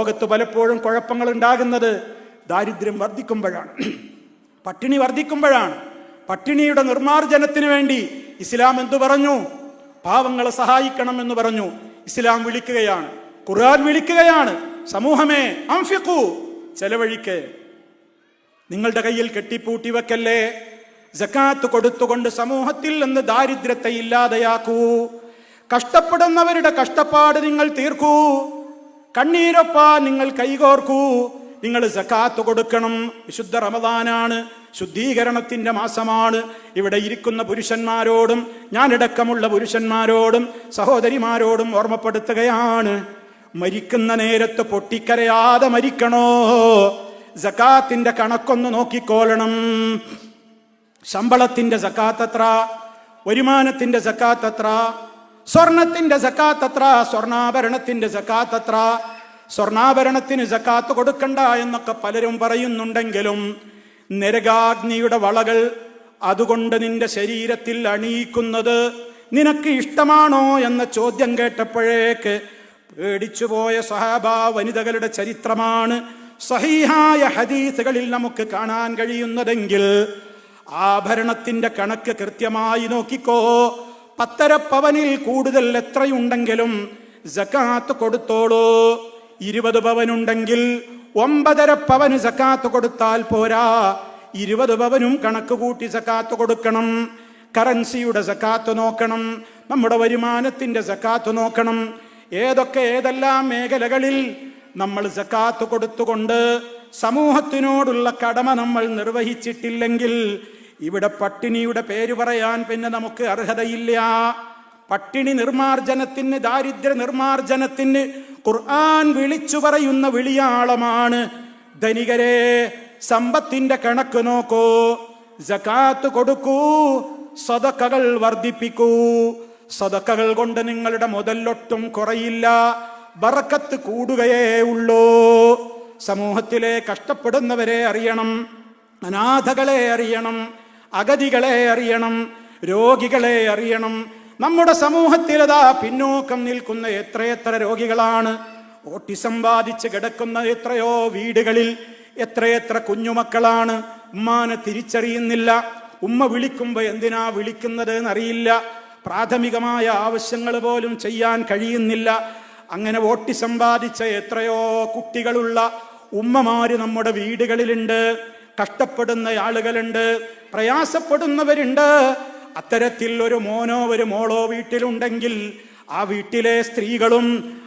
ലോകത്ത് പലപ്പോഴും കുഴപ്പങ്ങൾ ഉണ്ടാകുന്നത് ദാരിദ്ര്യം വർദ്ധിക്കുമ്പോഴാണ്. പട്ടിണി വർദ്ധിക്കുമ്പോഴാണ്. പട്ടിണിയുടെ നിർമ്മാർജനത്തിന് വേണ്ടി ഇസ്ലാം എന്തു പറഞ്ഞു? പാവങ്ങളെ സഹായിക്കണം എന്ന് പറഞ്ഞു. ഇസ്ലാം വിളിക്കുകയാണ്. ഖുർആൻ വിളിക്കുകയാണ്. സമൂഹമേ അംഫിക്കൂ ചെലവഴിക്ക്. നിങ്ങളുടെ കയ്യിൽ കെട്ടിപ്പൂട്ടി വെക്കല്ലേ? ജക്കാത്ത് കൊടുത്തുകൊണ്ട് സമൂഹത്തിൽ നിന്ന് ദാരിദ്ര്യത്തെ ഇല്ലാതെയാക്കൂ. കഷ്ടപ്പെടുന്നവരുടെ കഷ്ടപ്പാട് നിങ്ങൾ തീർക്കൂ. കണ്ണീരൊപ്പാ നിങ്ങൾ കൈകോർക്കൂ. നിങ്ങൾ ജക്കാത്ത് കൊടുക്കണം. വിശുദ്ധ റമദാനാണ്. ശുദ്ധീകരണത്തിന്റെ മാസമാണ്. ഇവിടെ ഇരിക്കുന്ന പുരുഷന്മാരോടും ഞാനടക്കമുള്ള പുരുഷന്മാരോടും സഹോദരിമാരോടും ഓർമ്മപ്പെടുത്തുകയാണ്. മരിക്കുന്ന നേരത്ത് പൊട്ടിക്കരയാതെ മരിക്കണോ? സക്കാത്തിന്റെ കണക്കൊന്ന് നോക്കിക്കോളണം. ശമ്പളത്തിന്റെ സക്കാത്തത്ര? വരുമാനത്തിന്റെ സക്കാത്തത്ര? സ്വർണത്തിന്റെ സക്കാത്തത്ര സ്വർണാഭരണത്തിന്റെ സക്കാത്തത്ര സ്വർണാഭരണത്തിന് സക്കാത്ത് കൊടുക്കണ്ട എന്നൊക്കെ പലരും പറയുന്നുണ്ടെങ്കിലും നരകാഗ്നിയുടെ വളകൾ അതുകൊണ്ട് നിന്റെ ശരീരത്തിൽ അണിയിക്കുന്നത് നിനക്ക് ഇഷ്ടമാണോ എന്ന ചോദ്യം കേട്ടപ്പോഴേക്ക് പേടിച്ചുപോയ സഹാബ വനിതകളുടെ ചരിത്രമാണ് സഹീഹായ ഹദീസുകളിൽ നമുക്ക് കാണാൻ കഴിയുന്നതെങ്കിൽ ആഭരണത്തിന്റെ കണക്ക് കൃത്യമായി നോക്കിക്കോ. പത്തര പവനിൽ കൂടുതൽ എത്രയുണ്ടെങ്കിലും ജക്കാത്ത് കൊടുത്തോളൂ. ഇരുപത് പവനുണ്ടെങ്കിൽ ഒമ്പതര പവന് സക്കാത്ത് കൊടുത്താൽ പോരാ. ഇരുപത് പവനും കണക്ക് കൂട്ടി സക്കാത്ത് കൊടുക്കണം. കറൻസിയുടെ സക്കാത്ത് നോക്കണം. നമ്മുടെ വരുമാനത്തിന്റെ സക്കാത്ത് നോക്കണം. ഏതൊക്കെ ഏതെല്ലാം മേഖലകളിൽ നമ്മൾ സക്കാത്ത് കൊടുത്തുകൊണ്ട് സമൂഹത്തിനോടുള്ള കടമ നമ്മൾ നിർവഹിച്ചിട്ടില്ലെങ്കിൽ ഇവിടെ പട്ടിണിയുടെ പേര് പറയാൻ പിന്നെ നമുക്ക് അർഹതയില്ല. പട്ടിണി നിർമാർജനത്തിന് ദാരിദ്ര്യ നിർമാർജനത്തിന് ഖുർആൻ വിളിച്ചു പറയുന്ന വിളിയാളമാണ്. ധനികരെ സമ്പത്തിന്റെ കണക്ക് നോക്കൂ. ജക്കാത്ത് കൊടുക്കൂ. സദക്കകൾ വർദ്ധിപ്പിക്കൂ. സദക്കകൾ കൊണ്ട് നിങ്ങളുടെ മുതലൊട്ടും കുറയില്ല. ബറക്കത്ത് കൂടുകയേ ഉള്ളൂ. സമൂഹത്തിലെ കഷ്ടപ്പെടുന്നവരെ അറിയണം. അനാഥകളെ അറിയണം. അഗതികളെ അറിയണം രോഗികളെ അറിയണം. നമ്മുടെ സമൂഹത്തിലതാ പിന്നോക്കം നിൽക്കുന്ന എത്രയെത്ര രോഗികളാണ്. ഓട്ടിസം ബാധിച്ച് കിടക്കുന്ന എത്രയോ വീടുകളിൽ എത്രയെത്ര കുഞ്ഞുമക്കളാണ്. ഉമ്മാനെ തിരിച്ചറിയുന്നില്ല. ഉമ്മ വിളിക്കുമ്പോൾ എന്തിനാ വിളിക്കുന്നത് എന്നറിയില്ല പ്രാഥമികമായ ആവശ്യങ്ങൾ പോലും ചെയ്യാൻ കഴിയുന്നില്ല. അങ്ങനെ ഓട്ടിസം സമ്പാദിച്ച എത്രയോ കുട്ടികളുള്ള ഉമ്മമാര് നമ്മുടെ വീടുകളിലുണ്ട്. കഷ്ടപ്പെടുന്ന ആളുകളുണ്ട് പ്രയാസപ്പെടുന്നവരുണ്ട്. അത്തരത്തിൽ ഒരു മോനോ ഒരു മോളോ വീട്ടിലുണ്ടെങ്കിൽ ആ വീട്ടിലെ സ്ത്രീകളും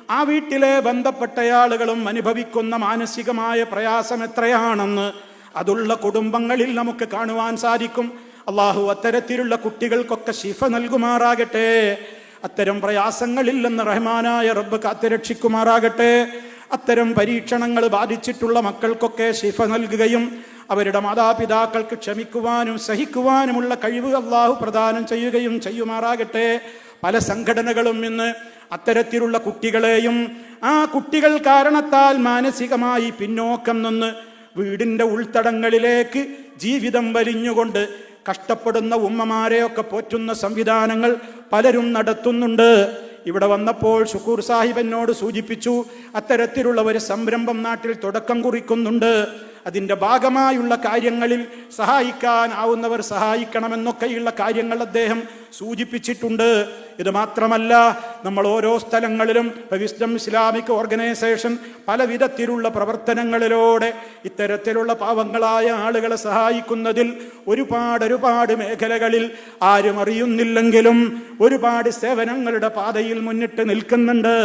ആ വീട്ടിലെ ബന്ധപ്പെട്ട ആളുകളും അനുഭവിക്കുന്ന മാനസികമായ പ്രയാസം എത്രയാണെന്ന് അതുള്ള കുടുംബങ്ങളിൽ നമുക്ക് കാണുവാൻ സാധിക്കും. അള്ളാഹു അത്തരത്തിലുള്ള കുട്ടികൾക്കൊക്കെ ശിഫ നൽകുമാറാകട്ടെ. അത്തരം പ്രയാസങ്ങളിൽ നിന്ന് റഹ്മാനായ റബ്ബ് കാത്തുരക്ഷിക്കുമാറാകട്ടെ. അത്തരം പരീക്ഷണങ്ങൾ ബാധിച്ചിട്ടുള്ള മക്കൾക്കൊക്കെ ശിഫ നൽകുകയും അവരുടെ മാതാപിതാക്കൾക്ക് ക്ഷമിക്കുവാനും സഹിക്കുവാനുമുള്ള കഴിവ് അള്ളാഹു പ്രദാനം ചെയ്യുകയും ചെയ്യുമാറാകട്ടെ. പല സംഘടനകളും ഇന്ന് അത്തരത്തിലുള്ള കുട്ടികളെയും ആ കുട്ടികൾ കാരണത്താൽ മാനസികമായി പിന്നോക്കം നിന്ന് വീടിന്റെ ഉൾത്തടങ്ങളിലേക്ക് ജീവിതം വലിഞ്ഞുകൊണ്ട് കഷ്ടപ്പെടുന്ന ഉമ്മമാരെയൊക്കെ പോറ്റുന്ന സംവിധാനങ്ങൾ പലരും നടത്തുന്നുണ്ട്. ഇവിടെ വന്നപ്പോൾ ഷുക്കൂർ സാഹിബ് എന്നോട് സൂചിപ്പിച്ചു അത്തരത്തിലുള്ള ഒരു സംരംഭം നാട്ടിൽ തുടക്കം കുറിക്കുന്നുണ്ട്. അതിന്റെ ഭാഗമായുള്ള കാര്യങ്ങളിൽ സഹായിക്കാൻ ആവുന്നവർ സഹായിക്കണമെന്നൊക്കെയുള്ള കാര്യങ്ങൾ അദ്ദേഹം സൂചിപ്പിച്ചിട്ടുണ്ട്. ഇത് മാത്രമല്ല നമ്മൾ ഓരോ സ്ഥലങ്ങളിലും വിസ്ഡം ഇസ്ലാമിക് ഓർഗനൈസേഷൻ പല വിധത്തിലുള്ള പ്രവർത്തനങ്ങളിലൂടെ ഇത്തരത്തിലുള്ള പാവങ്ങളായ ആളുകളെ സഹായിക്കുന്നതിൽ ഒരുപാട് ഒരുപാട് മേഖലകളിൽ ആരും അറിയുന്നില്ലെങ്കിലും ഒരുപാട് സേവനങ്ങളുടെ പാതയിൽ മുന്നിട്ട് നിൽക്കുന്നുണ്ട്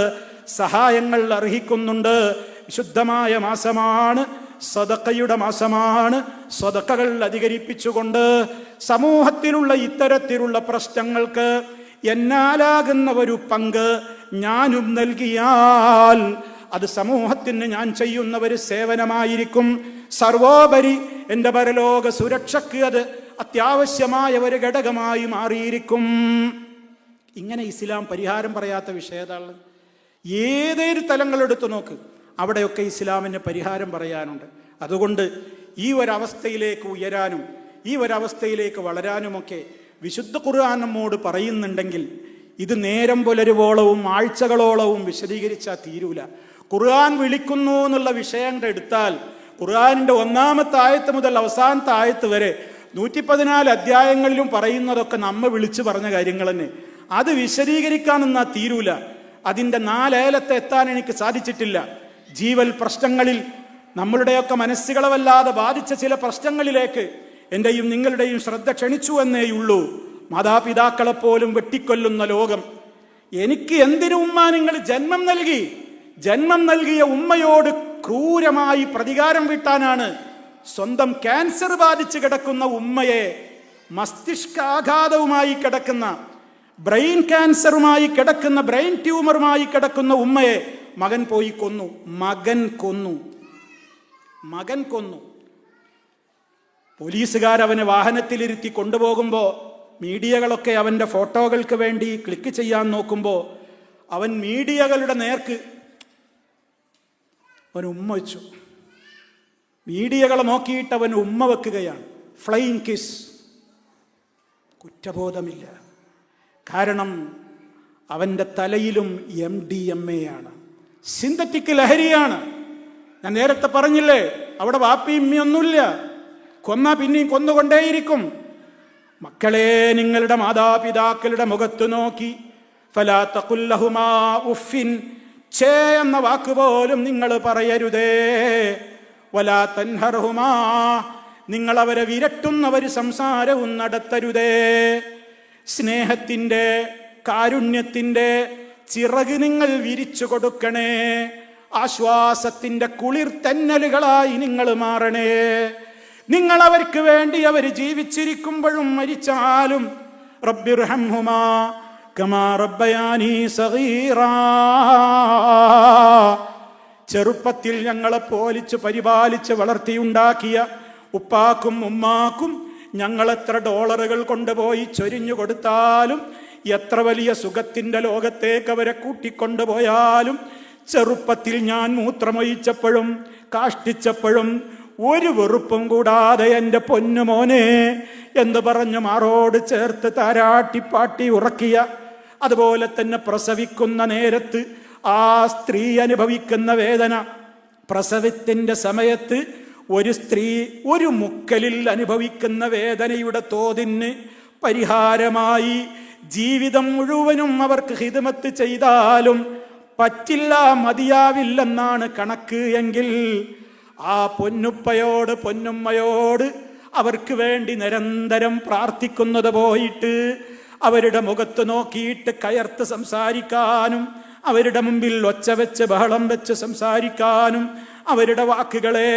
സഹായങ്ങൾ അർഹിക്കുന്നുണ്ട്. വിശുദ്ധമായ മാസമാണ് സദക്കയുടെ മാസമാണ്. സദക്കകൾ അധികരിപ്പിച്ചുകൊണ്ട് സമൂഹത്തിലുള്ള ഇത്തരത്തിലുള്ള പ്രശ്നങ്ങൾക്ക് എന്നാലാകുന്ന ഒരു പങ്ക് ഞാനും നൽകിയാൽ അത് സമൂഹത്തിന് ഞാൻ ചെയ്യുന്ന ഒരു സേവനമായിരിക്കും. സർവോപരി എന്റെ പരലോക സുരക്ഷയ്ക്ക് അത് അത്യാവശ്യമായ ഒരു ഘടകമായി മാറിയിരിക്കും. ഇങ്ങനെ ഇസ്ലാം പരിഹാരം പറയാത്ത വിഷയതാണ് ഏതൊരു തലങ്ങളെടുത്ത് നോക്ക്. അവിടെയൊക്കെ ഇസ്ലാമിന് പരിഹാരം പറയാനുണ്ട്. അതുകൊണ്ട് ഈ ഒരവസ്ഥയിലേക്ക് ഉയരാനും ഈ ഒരവസ്ഥയിലേക്ക് വളരാനുമൊക്കെ വിശുദ്ധ ഖുർആൻ നമ്മോട് പറയുന്നുണ്ടെങ്കിൽ ഇത് നേരം പുലരുവോളവും ആഴ്ചകളോളവും വിശദീകരിച്ചാൽ തീരൂല. ഖുർആൻ വിളിക്കുന്നു എന്നുള്ള വിഷയം എടുത്താൽ ഖുർആാനിന്റെ ഒന്നാമത്തെ ആയത്ത് മുതൽ അവസാനത്തെ ആയത്ത് വരെ നൂറ്റി പതിനാല് അധ്യായങ്ങളിലും പറയുന്നതൊക്കെ നമ്മ വിളിച്ചു പറഞ്ഞ കാര്യങ്ങൾ തന്നെ. അത് വിശദീകരിക്കാനെന്നാ തീരൂല. അതിന്റെ നാലേലത്തെ എത്താൻ എനിക്ക് സാധിച്ചിട്ടില്ല. ജീവൽ പ്രശ്നങ്ങളിൽ നമ്മളുടെയൊക്കെ മനസ്സുകളെ വല്ലാതെ ബാധിച്ച ചില പ്രശ്നങ്ങളിലേക്ക് എന്റെയും നിങ്ങളുടെയും ശ്രദ്ധ ക്ഷണിച്ചു എന്നേയുള്ളൂ മാതാപിതാക്കളെ പോലും വെട്ടിക്കൊല്ലുന്ന ലോകം. എനിക്ക് എന്തിനു ഉമ്മ നിങ്ങൾ ജന്മം നൽകി? ജന്മം നൽകിയ ഉമ്മയോട് ക്രൂരമായി പ്രതികാരം വീട്ടാനാണ് സ്വന്തം ക്യാൻസർ ബാധിച്ച് കിടക്കുന്ന ഉമ്മയെ മസ്തിഷ്കാഘാതവുമായി കിടക്കുന്ന ബ്രെയിൻ ക്യാൻസറുമായി കിടക്കുന്ന ബ്രെയിൻ ട്യൂമറുമായി കിടക്കുന്ന ഉമ്മയെ മകൻ പോയി കൊന്നു. മകൻ കൊന്നു. മകൻ കൊന്നു. പോലീസുകാരവനെ വാഹനത്തിലിരുത്തി കൊണ്ടുപോകുമ്പോൾ മീഡിയകളൊക്കെ അവന്റെ ഫോട്ടോകൾക്ക് വേണ്ടി ക്ലിക്ക് ചെയ്യാൻ നോക്കുമ്പോൾ അവൻ മീഡിയകളുടെ നേർക്ക് അവൻ ഉമ്മ വെച്ചു. മീഡിയകളെ നോക്കിയിട്ട് അവൻ ഉമ്മ വെക്കുകയാണ്. ഫ്ലൈങ് കിസ് കുറ്റബോധമില്ല. കാരണം അവന്റെ തലയിലും എം ഡി എം എ ആണ്. സിന്തറ്റിക് ലഹരിയാണ്. ഞാൻ നേരത്തെ പറഞ്ഞില്ലേ അവിടെ വാപ്പിയും ഒന്നുമില്ല. കൊന്ന പിന്നെയും കൊന്നുകൊണ്ടേയിരിക്കും. മക്കളെ നിങ്ങളുടെ മാതാപിതാക്കളുടെ മുഖത്ത് നോക്കി. ഫലാത്തക്കുല്ലഹുമാ ഉഫിൻ ഛേ എന്ന വാക്ക് പോലും നിങ്ങൾ പറയരുതേ. വലാ തൻഹർഹുമാ. നിങ്ങൾ അവരെ വിരട്ടുന്ന ഒരു സംസാരവും നടത്തരുതേ. സ്നേഹത്തിന്റെ കാരുണ്യത്തിന്റെ ചിറക് നിങ്ങൾ വിരിച്ചു കൊടുക്കണേ. ആശ്വാസത്തിന്റെ കുളിർ തെന്നലുകളായി നിങ്ങൾ മാറണേ. നിങ്ങൾ അവർക്ക് വേണ്ടി അവർ ജീവിച്ചിരിക്കുമ്പോഴും മരിച്ചാലും റബ്ബിർഹംഹുമാ കമാ റബ്ബയാനി സഗീറാ. ചെറുപ്പത്തിൽ ഞങ്ങളെ പോലിച്ച് പരിപാലിച്ച് വളർത്തിയുണ്ടാക്കിയ ഉപ്പാക്കും ഉമ്മാക്കും ഞങ്ങളെത്ര ഡോളറുകൾ കൊണ്ടുപോയി ചൊരിഞ്ഞു കൊടുത്താലും എത്ര വലിയ സുഖത്തിന്റെ ലോകത്തേക്ക് അവരെ കൂട്ടിക്കൊണ്ടുപോയാലും ചെറുപ്പത്തിൽ ഞാൻ മൂത്രമൊഴിച്ചപ്പോഴും കാഷ്ടിച്ചപ്പോഴും ഒരു വെറുപ്പും കൂടാതെ എന്റെ പൊന്നുമോനെ എന്ന് പറഞ്ഞു മാറോട് ചേർത്ത് താരാട്ടിപ്പാട്ടി ഉറക്കിയ അതുപോലെ തന്നെ പ്രസവിക്കുന്ന നേരത്ത് ആ സ്ത്രീ അനുഭവിക്കുന്ന വേദന. പ്രസവത്തിന്റെ സമയത്ത് ഒരു സ്ത്രീ ഒരു മുക്കലിൽ അനുഭവിക്കുന്ന വേദനയുടെ തോതിന് പരിഹാരമായി ജീവിതം മുഴുവനും അവർക്ക് ഹിതമത്ത് ചെയ്താലും പറ്റില്ല മതിയാവില്ലെന്നാണ് കണക്ക് എങ്കിൽ ആ പൊന്നുപ്പയോട് പൊന്നുമ്മയോട് അവർക്ക് വേണ്ടി നിരന്തരം പ്രാർത്ഥിക്കുന്നത് പോയിട്ട് അവരുടെ മുഖത്ത് നോക്കിയിട്ട് കയർത്ത് സംസാരിക്കാനും അവരുടെ മുമ്പിൽ ഒച്ച വെച്ച് ബഹളം വെച്ച് സംസാരിക്കാനും അവരുടെ വാക്കുകളെ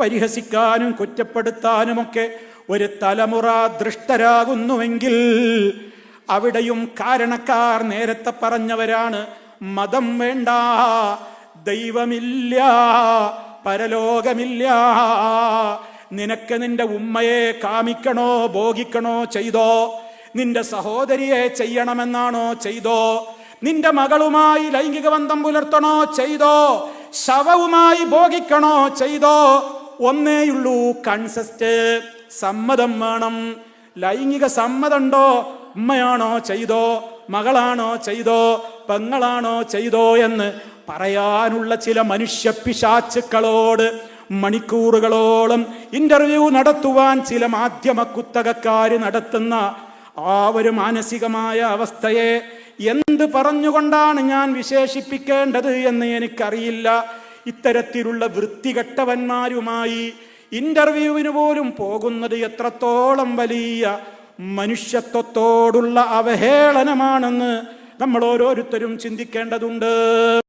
പരിഹസിക്കാനും കുറ്റപ്പെടുത്താനുമൊക്കെ ഒരു തലമുറ ദൃഷ്ടരാകുന്നുവെങ്കിൽ അവിടെയും കാരണക്കാർ നേരത്തെ പറഞ്ഞവരാണ്. മതം വേണ്ട ദൈവമില്ല പരലോകമില്ല. നിനക്ക് നിന്റെ ഉമ്മയെ കാമിക്കണോ ഭോഗിക്കണോ ചെയ്തോ? നിന്റെ സഹോദരിയെ ചെയ്യണമെന്നാണോ ചെയ്തോ? നിന്റെ മകളുമായി ലൈംഗിക ബന്ധം പുലർത്തണോ ചെയ്തോ? ശവവുമായി ഭോഗിക്കണോ ചെയ്തോ? ഒന്നേയുള്ളൂ കൺസെസ്റ്റ് സമ്മതം വേണം. ലൈംഗിക സമ്മതമുണ്ടോ? ഉമ്മയാണോ ചെയ്തോ മകളാണോ ചെയ്തോ പെങ്ങളാണോ ചെയ്തോ എന്ന് പറയാനുള്ള ചില മനുഷ്യ പിശാച്ചുക്കളോട് മണിക്കൂറുകളോളം ഇന്റർവ്യൂ നടത്തുവാൻ ചില മാധ്യമ കുത്തകക്കാര് നടത്തുന്ന ആ ഒരു മാനസികമായ അവസ്ഥയെ എന്ത് പറഞ്ഞുകൊണ്ടാണ് ഞാൻ വിശേഷിപ്പിക്കേണ്ടത് എന്ന് എനിക്കറിയില്ല. ഇത്തരത്തിലുള്ള വൃത്തികെട്ടവന്മാരുമായി ഇന്റർവ്യൂവിന് പോലും പോകുന്നത് എത്രത്തോളം വലിയ മനുഷ്യത്വത്തോടുള്ള അവഹേളനമാണെന്ന് നമ്മൾ ഓരോരുത്തരും ചിന്തിക്കേണ്ടതുണ്ട്.